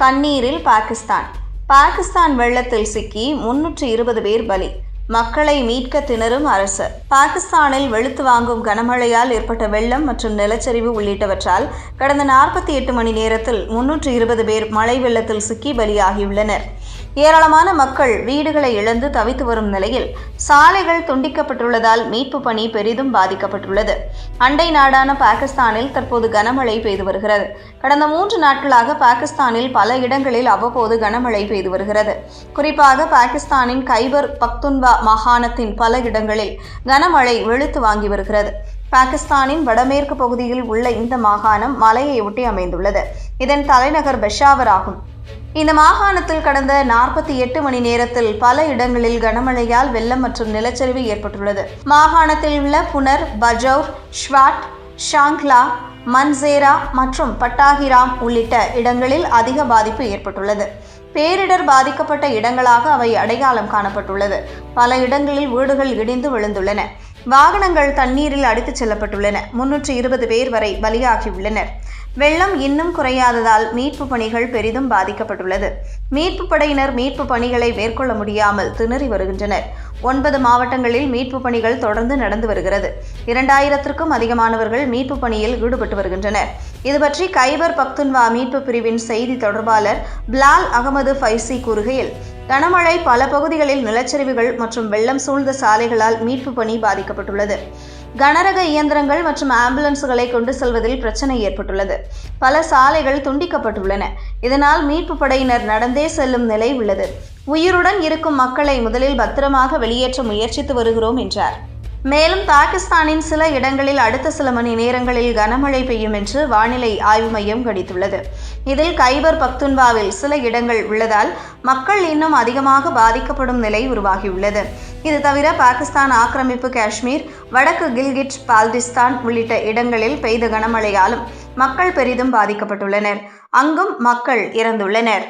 கண்ணீரில் பாகிஸ்தான். பாகிஸ்தான் வெள்ளத்தில் சிக்கி முன்னூற்று இருபது பேர் பலி. மக்களை மீட்க திணறும் அரசு. பாகிஸ்தானில் வெளுத்து வாங்கும் கனமழையால் ஏற்பட்ட வெள்ளம் மற்றும் நிலச்சரிவு உள்ளிட்டவற்றால் கடந்த நாற்பத்தி எட்டு மணி நேரத்தில் முன்னூற்று இருபது பேர் மழை வெள்ளத்தில் சிக்கி பலியாகியுள்ளனர். ஏராளமான மக்கள் வீடுகளை இழந்து தவித்து வரும் நிலையில் சாலைகள் துண்டிக்கப்பட்டுள்ளதால் மீட்பு பணி பெரிதும் பாதிக்கப்பட்டுள்ளது. அண்டை நாடான பாகிஸ்தானில் தற்போது கனமழை பெய்து வருகிறது. கடந்த மூன்று நாட்களாக பாகிஸ்தானில் பல இடங்களில் அவ்வப்போது கனமழை பெய்து வருகிறது. குறிப்பாக பாகிஸ்தானின் கைபர் பக்துன்வா மாகாணத்தின் பல இடங்களில் கனமழை வெளுத்து வாங்கி வருகிறது. பாகிஸ்தானின் வடமேற்கு பகுதியில் உள்ள இந்த மாகாணம் மலையை ஒட்டி அமைந்துள்ளது. இதன் தலைநகர் பெஷாவர் ஆகும் இந்த மாகாணத்தில் கடந்த நாற்பத்தி எட்டு மணி நேரத்தில் பல இடங்களில் கனமழையால் வெள்ளம் மற்றும் நிலச்சரிவு ஏற்பட்டுள்ளது. மாகாணத்தில் உள்ள புனர் பஜௌர் ஷ்வாட் ஷாங்லா மன்சேரா மற்றும் பட்டாகிராம் உள்ளிட்ட இடங்களில் அதிக பாதிப்பு ஏற்பட்டுள்ளது. பேரிடர் பாதிக்கப்பட்ட இடங்களாக அவை அடையாளம் காணப்பட்டுள்ளது. பல இடங்களில் வீடுகள் இடிந்து விழுந்துள்ளன. வாகனங்கள் தண்ணீரில் அடித்துச் செல்லப்பட்டுள்ளன. முன்னூற்று இருபது பேர் வரை பலியாகியுள்ளனர். வெள்ளம் இன்னும் குறையாததால் மீட்பு பணிகள் பெரிதும் பாதிக்கப்பட்டுள்ளது. மீட்பு படையினர் மீட்பு பணிகளை மேற்கொள்ள முடியாமல் திணறி வருகின்றனர். ஒன்பது மாவட்டங்களில் மீட்பு பணிகள் தொடர்ந்து நடந்து வருகிறது. இரண்டாயிரத்திற்கும் அதிகமானவர்கள் மீட்பு பணியில் ஈடுபட்டு வருகின்றனர். இதுபற்றி கைபர் பக்துன்வா மீட்பு பிரிவின் செய்தி தொடர்பாளர் பிலால் அகமது ஃபைசி கூறுகையில் கனமழை பல பகுதிகளில் நிலச்சரிவுகள் மற்றும் வெள்ளம் சூழ்ந்த சாலைகளால் மீட்பு பணி பாதிக்கப்பட்டுள்ளது. கனரக இயந்திரங்கள் மற்றும் ஆம்புலன்ஸ்களை கொண்டு செல்வதில் பிரச்சனை ஏற்பட்டுள்ளது. பல சாலைகள் துண்டிக்கப்பட்டுள்ளன. இதனால் மீட்பு படையினர் நடந்தே செல்லும் நிலை உள்ளது. உயிருடன் இருக்கும் மக்களை முதலில் பத்திரமாக வெளியேற்ற முயற்சித்து வருகிறோம் என்றார். மேலும் பாகிஸ்தானின் சில இடங்களில் அடுத்த சில மணி நேரங்களில் கனமழை பெய்யும் என்று வானிலை ஆய்வு மையம் கணித்துள்ளது. இதில் கைபர் பக்துன்வாவில் சில இடங்கள் உள்ளதால் மக்கள் இன்னும் அதிகமாக பாதிக்கப்படும் நிலை உருவாகியுள்ளது. இது தவிர பாகிஸ்தான் ஆக்கிரமிப்பு காஷ்மீர் வடக்கு கில்கிட் பால்டிஸ்தான் உள்ளிட்ட இடங்களில் பெய்த கனமழையாலும் மக்கள் பெரிதும் பாதிக்கப்பட்டுள்ளனர். அங்கும் மக்கள் இறந்துள்ளனர்.